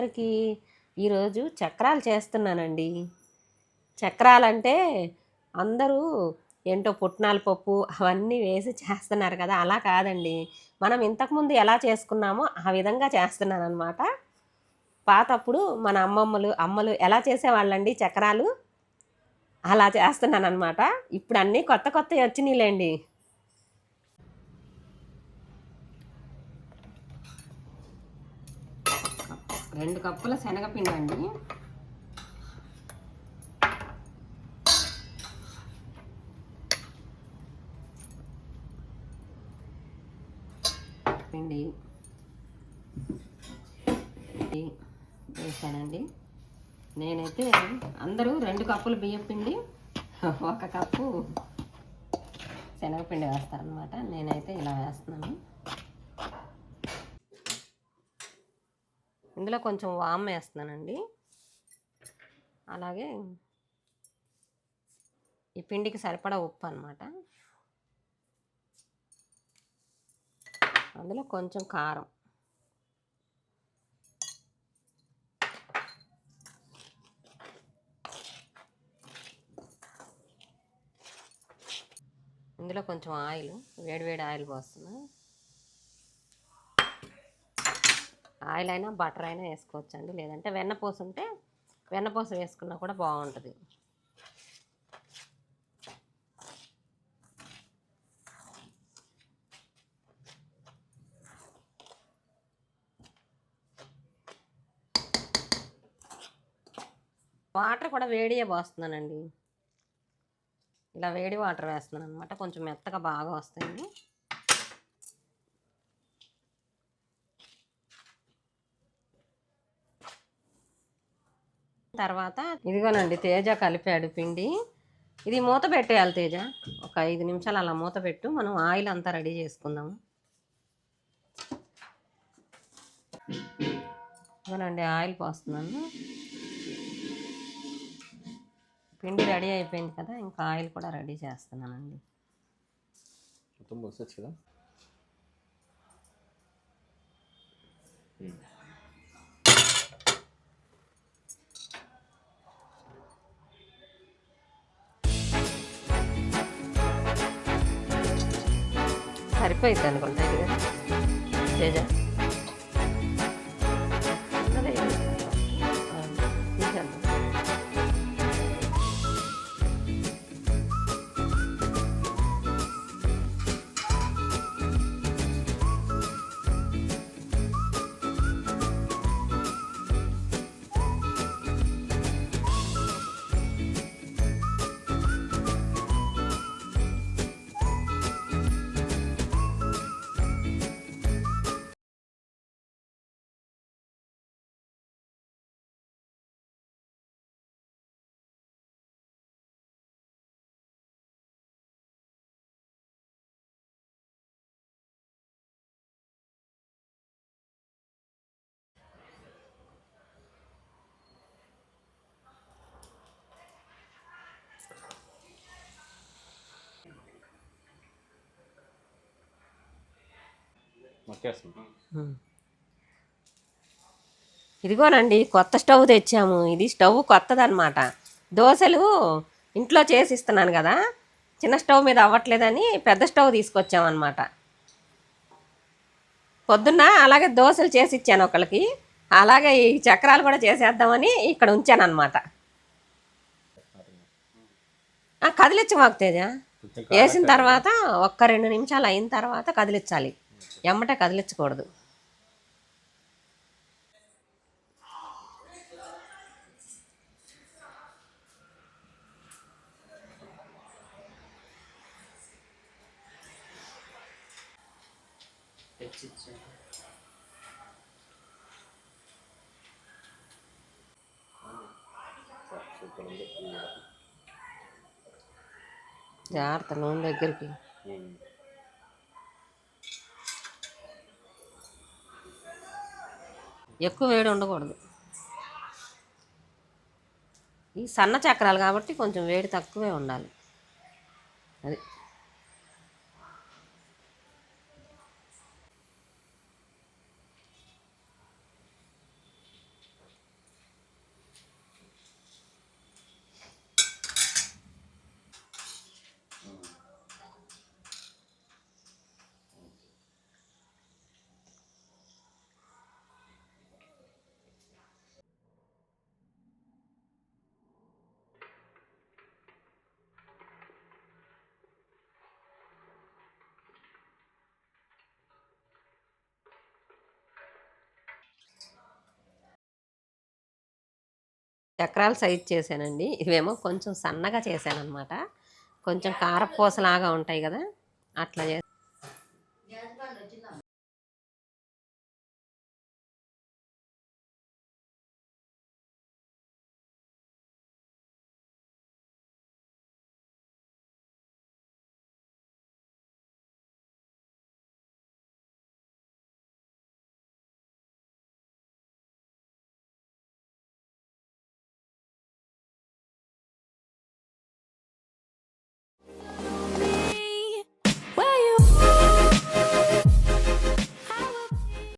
అందరికీ ఈరోజు చక్రాలు చేస్తున్నానండి. చక్రాలంటే అందరూ ఏంటో పుట్నాల పప్పు అవన్నీ వేసి చేస్తున్నారు కదా అలా కాదండి. మనం ఇంతకుముందు ఎలా చేసుకున్నామో ఆ విధంగా చేస్తున్నాను అనమాట పాతప్పుడు మన అమ్మమ్మలు అమ్మలు ఎలా చేసేవాళ్ళండి చక్రాలు? అలా చేస్తున్నాను అనమాట ఇప్పుడు అన్నీ కొత్త కొత్తవి వచ్చినాయిలేండి. రెండు కప్పుల శనగపిండి అండి పిండి వేసానండి. నేనైతే అందరూ రెండు కప్పులు బియ్యం పిండి ఒక కప్పు శనగపిండి వేస్తారనమాట నేనైతే ఇలా వేస్తున్నాను. ఇందులో కొంచెం వామ్ వేస్తున్నానండి. అలాగే ఈ పిండికి సరిపడా ఉప్పు అనమాట అందులో కొంచెం కారం. ఇందులో కొంచెం ఆయిల్ వేడివేడి ఆయిల్ పోస్తున్నాను ఆయిల్ అయినా బటర్ అయినా వేసుకోవచ్చు అండి లేదంటే వెన్నపూస ఉంటే వెన్నపూస వేసుకున్నా కూడా బాగుంటుంది. వాటర్ కూడా వేడియే పోస్తున్నానండి. ఇలా వేడి వాటర్ వేస్తున్నాను అనమాట కొంచెం మెత్తగా బాగా వస్తాయండి. తర్వాత ఇదిగోనండి తేజ కలిపాడు పిండి. ఇది మూత పెట్టేయాలి తేజ. ఒక ఐదు నిమిషాలు అలా మూత పెట్టు. మనం ఆయిల్ అంతా రెడీ చేసుకుందాము ఇదిగోనండి ఆయిల్ పోస్తున్నాను. పిండి రెడీ అయిపోయింది కదా ఇంకా ఆయిల్ కూడా రెడీ చేస్తున్నానండి. మొత్తం పోసొచ్చు కదా? ಅರಿಪ ಇದ್ದಾನೆ ಕೊಂಡ ఇదిగోనండి కొత్త స్టవ్ తెచ్చాము. ఇది స్టవ్ కొత్తదన్నమాట. దోశలు ఇంట్లో చేసి ఇస్తున్నాను కదా చిన్న స్టవ్ మీద అవ్వట్లేదని పెద్ద స్టవ్ తీసుకొచ్చామన్నమాట. పొద్దున్న అలాగే దోశలు చేసి ఇచ్చాను ఒకళ్ళకి. అలాగే ఈ చక్రాలు కూడా చేసేద్దామని ఇక్కడ ఉంచాను అనమాట కదిలించు మాకు తేజ. వేసిన తర్వాత ఒక్క రెండు నిమిషాలు అయిన తర్వాత కదిలించాలి. ఎమ్మట కదిలించకూడదు. జాగ్రత్త నూనె దగ్గరికి. ఎక్కువ వేడి ఉండకూడదు. ఈ సన్న చక్రాలు కాబట్టి కొంచెం వేడి తక్కువే ఉండాలి. అది. చక్రాల సైజ్ చేశానండి. ఇవేమో కొంచెం సన్నగా చేశానన్నమాట. కొంచెం కారపూసలాగా ఉంటాయి కదా అట్లా చే